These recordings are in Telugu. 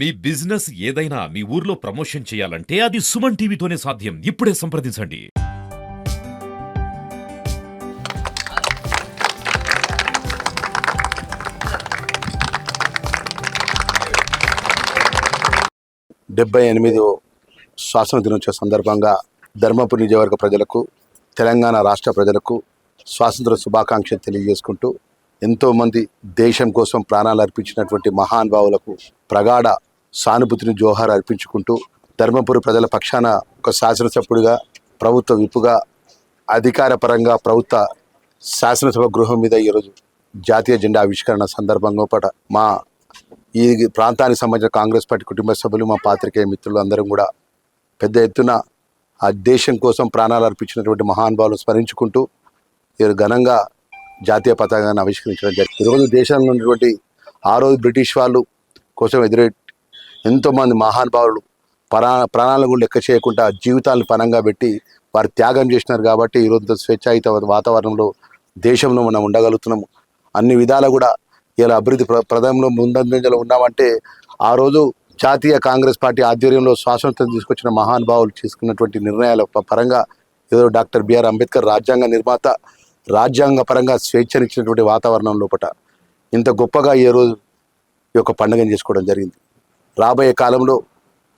మీ బిజినెస్ ఏదైనా మీ ఊర్లో ప్రమోషన్ చేయాలంటే అది సుమన్ టీవీతోనే సాధ్యం. ఇప్పుడే సంప్రదించండి. డెబ్బై ఎనిమిది స్వాతంత్ర దినోత్సవ సందర్భంగా ధర్మపురి నియోజకవర్గ ప్రజలకు తెలంగాణ రాష్ట్ర ప్రజలకు స్వాతంత్ర శుభాకాంక్షలు తెలియజేసుకుంటూ ఎంతోమంది దేశం కోసం ప్రాణాలు అర్పించినటువంటి మహానుభావులకు ప్రగాఢ సానుభూతిని జోహార్ అర్పించుకుంటూ ధర్మపురి ప్రజల పక్షాన ఒక శాసనసభ్యుడిగా ప్రభుత్వ విప్పుగా అధికారపరంగా ప్రభుత్వ శాసనసభ గృహం మీద ఈరోజు జాతీయ జెండా ఆవిష్కరణ సందర్భంగా పట మా ఈ ప్రాంతానికి సంబంధించిన కాంగ్రెస్ పార్టీ కుటుంబ సభ్యులు మా పాత్రికేయ మిత్రులు అందరం కూడా పెద్ద ఎత్తున ఆ దేశం కోసం ప్రాణాలు అర్పించినటువంటి మహానుభావులు స్మరించుకుంటూ ఈరోజు ఘనంగా జాతీయ పతాకాన్ని ఆవిష్కరించడం జరిగింది. ఈరోజు దేశంలో ఉన్నటువంటి ఆ రోజు బ్రిటిష్ వాళ్ళు కోసం ఎదురే ఎంతోమంది మహానుభావులు ప్రాణ ప్రాణాలను కూడా లెక్క చేయకుండా జీవితాలను పనంగా పెట్టి వారు త్యాగం చేసినారు కాబట్టి ఈరోజు స్వేచ్ఛాయుత వాతావరణంలో దేశంలో మనం ఉండగలుగుతున్నాము. అన్ని విధాలు కూడా ఇలా అభివృద్ధి ప్ర ప్రథమంలో ముందంజలో ఉన్నామంటే ఆ రోజు జాతీయ కాంగ్రెస్ పార్టీ ఆధ్వర్యంలో స్వాతంత్రం తీసుకొచ్చిన మహానుభావులు తీసుకున్నటువంటి నిర్ణయాల పరంగా ఏదో డాక్టర్ బిఆర్ అంబేద్కర్ రాజ్యాంగ నిర్మాత రాజ్యాంగ పరంగా స్వేచ్ఛనిచ్చినటువంటి వాతావరణం లోపల ఇంత గొప్పగా ఈ రోజు ఈ యొక్క పండుగను చేసుకోవడం జరిగింది. రాబోయే కాలంలో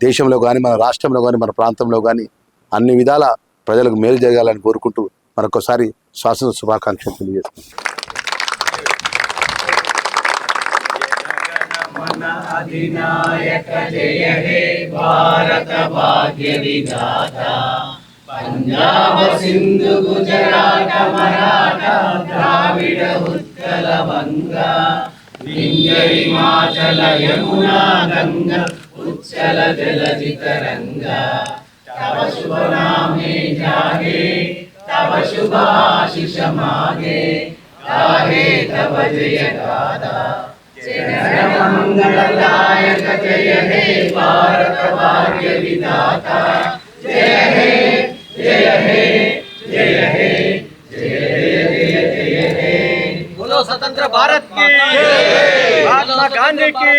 దేశంలో కానీ మన రాష్ట్రంలో కానీ మన ప్రాంతంలో కానీ అన్ని విధాల ప్రజలకు మేలు జరగాలని కోరుకుంటూ మరొకసారి శాసన శుభాకాంక్షలు తెలియజేస్తున్నాం. विंध्य हिमाचल यमुना गंगा उच्चल जलधि तव शुभ नामे जागे तव शुभ गाहे तव जय गाथा जय हे भारत भाग्य जय हे जय हे जय हे जय जय जय हे बोलो, स्वतंत्र भारत। గాంధీకి.